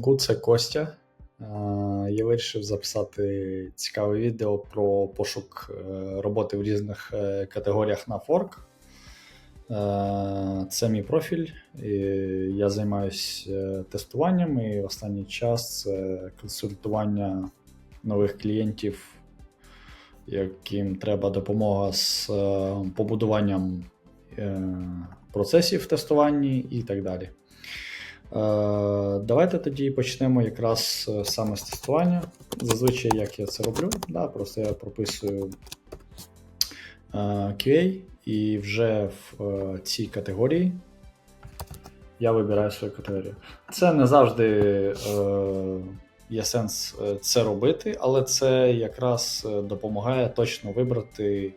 дзвінку це Костя. Я вирішив записати цікаве відео про пошук е, роботи в різних е, категоріях на Fork. Е, Це мій профіль. Я займаюся тестуванням і останній час це консультування нових клієнтів, яким треба допомога з побудуванням процесів в тестуванні і так далі. Е, Давайте тоді почнемо якраз е, саме з тестування. Зазвичай, як я це роблю, да, просто я прописую е, QA, і вже в цій категорії я вибираю свою категорію. Це не завжди є сенс це робити, але це якраз допомагає точно вибрати.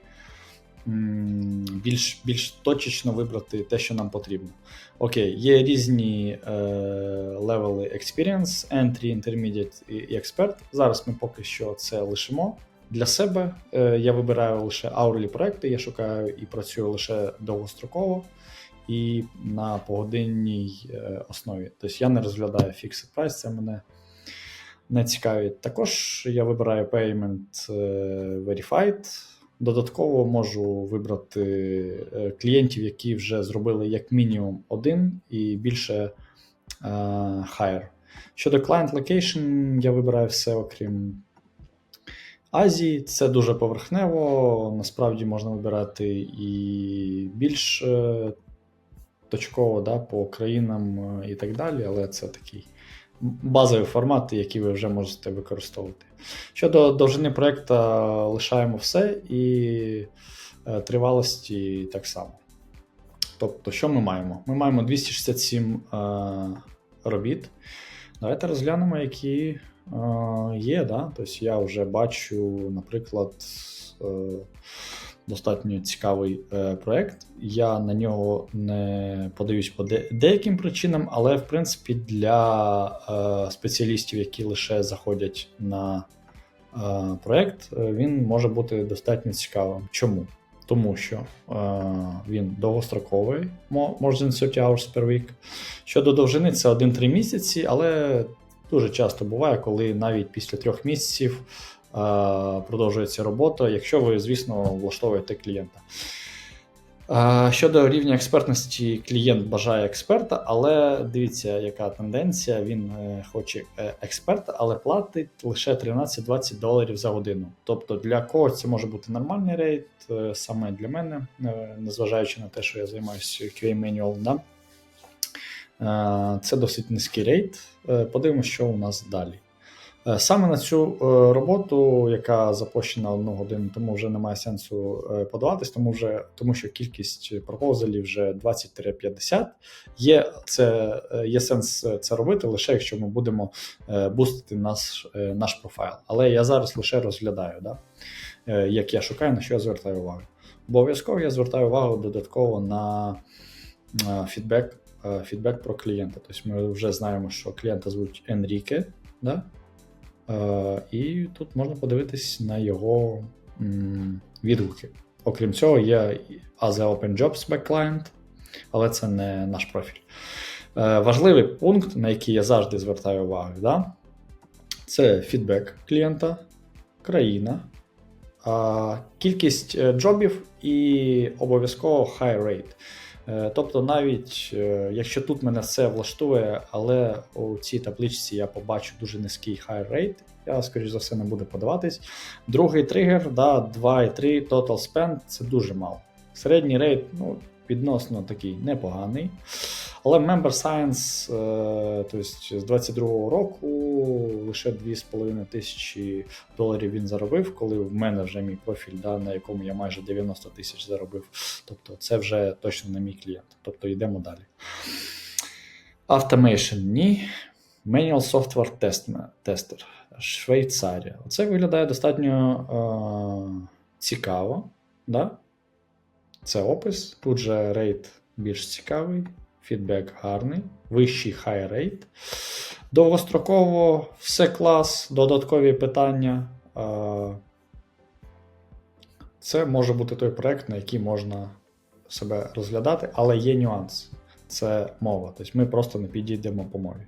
Більш, більш точечно вибрати те, що нам потрібно. Окей, є різні е, левели experience, entry, intermediate і expert. Зараз ми поки що це лишимо для себе. Е, я вибираю лише hourly проекти, я шукаю і працюю лише довгостроково і на погодинній е, основі. Тобто я не розглядаю fixed price, це мене не цікавить. Також я вибираю payment е, verified. Додатково можу вибрати е, клієнтів, які вже зробили як мінімум один і більше е, hire. Щодо client location, я вибираю все окрім Азії. Це дуже поверхнево. Насправді можна вибирати і більш е, точково да, по країнам і так далі, але це такий базовий формат, який ви вже можете використовувати. Щодо довжини проекту, лишаємо все і е, тривалості так само. Тобто, що ми маємо? Ми маємо 267 е, робіт. Давайте розглянемо, які е, є. Да? Тобто я вже бачу, наприклад, достатньо цікавий е, проект. Я на нього не подаюсь по де- деяким причинам, але в принципі для е, спеціалістів, які лише заходять на е, проект, е, він може бути достатньо цікавим. Чому? Тому що е, він довгостроковий, mo- more than 30 hours per week. Щодо довжини, це 1-3 місяці, але дуже часто буває, коли навіть після трьох місяців продовжується робота, якщо ви, звісно, влаштовуєте клієнта. Е, Щодо рівня експертності, клієнт бажає експерта, але дивіться, яка тенденція. Він е, хоче е, експерта, але платить лише 13-20 доларів за годину. Тобто для когось це може бути нормальний рейд, е, саме для мене, е, незважаючи на те, що я займаюся QA Manual, да? Е, це досить низький рейд. Е, Подивимося, що у нас далі. Е, Саме на цю е, роботу, яка запущена одну годину, тому вже немає сенсу е, подаватись, тому вже тому що кількість пропозалів вже 20-50. Є це є сенс це робити лише якщо ми будемо бустити наш, наш профайл. Але я зараз лише розглядаю, да? як я шукаю, на що я звертаю увагу. Обов'язково я звертаю увагу додатково на фідбек, фідбек про клієнта. Тобто ми вже знаємо, що клієнта звуть Енріке. Да? Е, і тут можна подивитись на його відгуки. Окрім цього, є As Open Jobs Backclient, але це не наш профіль. Е, важливий пункт, на який я завжди звертаю увагу, да? це фідбек клієнта, країна, кількість е, джобів і обов'язково high rate. Е, Тобто, навіть е, якщо тут мене все влаштує, але у цій табличці я побачу дуже низький high rate, я, скоріш за все, не буду подаватись. Другий тригер, да, 2,3 total spend це дуже мало. Середній рейд ну, відносно такий непоганий. Але Member Science, тобто з 22-го року лише 2,5 тисячі доларів він заробив, коли в мене вже мій профіль, да, на якому я майже 90 тисяч заробив. Тобто це вже точно не мій клієнт. Тобто йдемо далі. Automation ні. Manual Software Test- Tester. Швейцарія. Це виглядає достатньо е, цікаво. Да? Це опис. Тут же рейт більш цікавий, фідбек гарний, вищий хай рейт. Довгостроково все клас, додаткові питання. Це може бути той проект, на який можна себе розглядати, але є нюанс. Це мова. Тобто ми просто не підійдемо по мові.